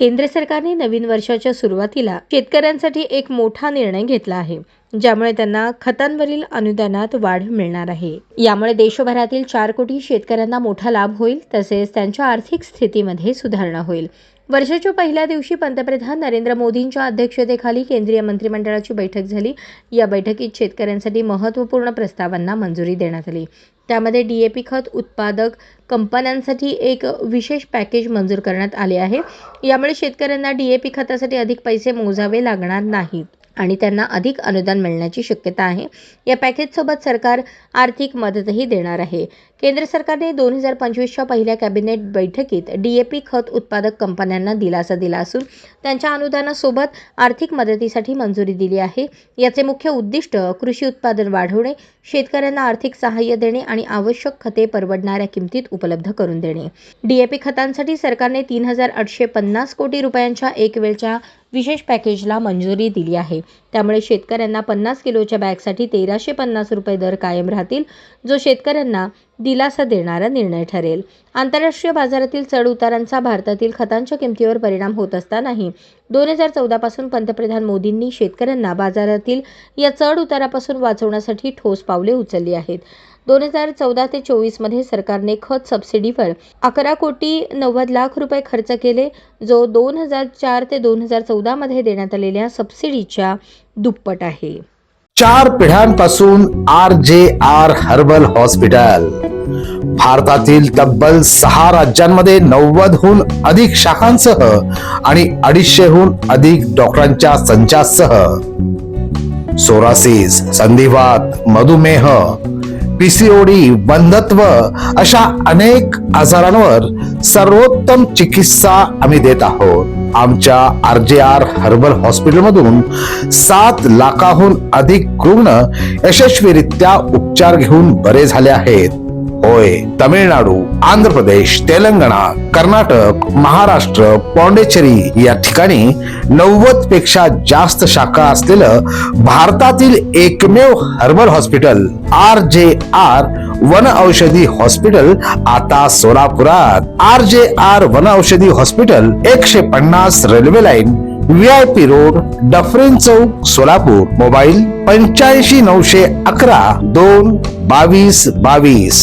केंद्र सरकारने नवीन वर्षाच्या सुरुवातीला शेतकऱ्यांसाठी एक मोठा निर्णय घेतला आहे ज्यामुळे त्यांना खतांवरील अनुदानात वाढ मिळणार आहे. यामुळे देशभरातील चार कोटी शेतकऱ्यांना मोठा लाभ होईल तसेच त्यांच्या आर्थिक स्थितीमध्ये सुधारणा होईल. वर्षाच्या पहिल्या दिवशी पंतप्रधान नरेंद्र मोदींच्या अध्यक्षतेखाली केंद्रीय मंत्रिमंडळाची बैठक झाली. या बैठकीत शेतकऱ्यांसाठी महत्त्वपूर्ण प्रस्तावांना मंजुरी देण्यात आली. त्यामध्ये डी ए पी खत उत्पादक कंपन्यांसाठी एक विशेष पॅकेज मंजूर करण्यात आले आहे. यामुळे शेतकऱ्यांना डी ए पी खतासाठी अधिक पैसे मोजावे लागणार नाहीत. आणि त्यांना अधिक अनुदान मिळण्याची शक्यता आहे. या पॅकेजसोबत सरकार आर्थिक मदतही देणार आहे. केंद्र सरकारने दोन हजार पंचवीसच्या पहिल्या कॅबिनेट बैठकीत डी ए पी खत उत्पादक कंपन्यांना दिलासा दिला असून त्यांच्या अनुदानासोबत आर्थिक मदतीसाठी मंजुरी दिली आहे. याचे मुख्य उद्दिष्ट कृषी उत्पादन वाढवणे शेतकऱ्यांना आर्थिक सहाय्य देणे आणि आवश्यक खते परवडणाऱ्या किमतीत उपलब्ध करून देणे. डीएपी खतांसाठी सरकारने तीन हजार आठशे पन्नास कोटी रुपयांच्या एक वेळच्या विशेष पॅकेजला मंजुरी दिली आहे. त्यामुळे शेतकऱ्यांना पन्नास किलोच्या बॅगसाठी तेराशे पन्नास रुपये दर कायम राहतील जो शेतकऱ्यांना दिलासा देणारा निर्णय ठरेल. आंतरराष्ट्रीय बाजारातील चढ उतारांचा भारतातील खतांच्या किमतीवर परिणाम होत असतानाही दोन हजार चौदापासून पंतप्रधान मोदींनी शेतकऱ्यांना बाजारातील या चढ उतारापासून वाचवण्यासाठी ठोस पावले उचलली आहेत. दोन हजार चौदा ते चोवीसमध्ये सरकारने खत सबसिडीवर अकरा कोटी नव्वद लाख रुपये खर्च केले जो दोन हजार चार ते दोन हजार चौदामध्ये देण्यात आलेल्या सबसिडीच्या दुप्पट आहे. चार पिढ्यांपासून R J R herbal hospital. भारतातील तब्बल सहा राज्यांमध्ये नव्वदहून अधिक शाखांसह आणि अडीचशेहून अधिक डॉक्टरांच्या संचासह. सोरासिस संधिवात मधुमेह पीसीओडी बंधत्व अशा अनेक आजारांवर सर्वोत्तम चिकित्सा आम्ही देत आहोत. आमच्या आर जे आर हर्बल हॉस्पिटलमधून सात लाखाहून अधिक रुग्ण यशस्वीरित्या उपचार घेऊन बरे झाले आहेत. होय तमिळनाडू आंध्र प्रदेश तेलंगणा कर्नाटक महाराष्ट्र पॉंडेचेरी या ठिकाणी नव्वदपेक्षा जास्त शाखा असलेलं भारतातील एकमेव herbal hospital R J R one औषधी हॉस्पिटल आता सोलापुरात. आर जे आर वन औषधी हॉस्पिटल एकशे पन्नास railway line V I P road Dufferin Chowk Solapur. Mobile पंच्याऐंशी नऊशे अकरा दोन बावीस बावीस.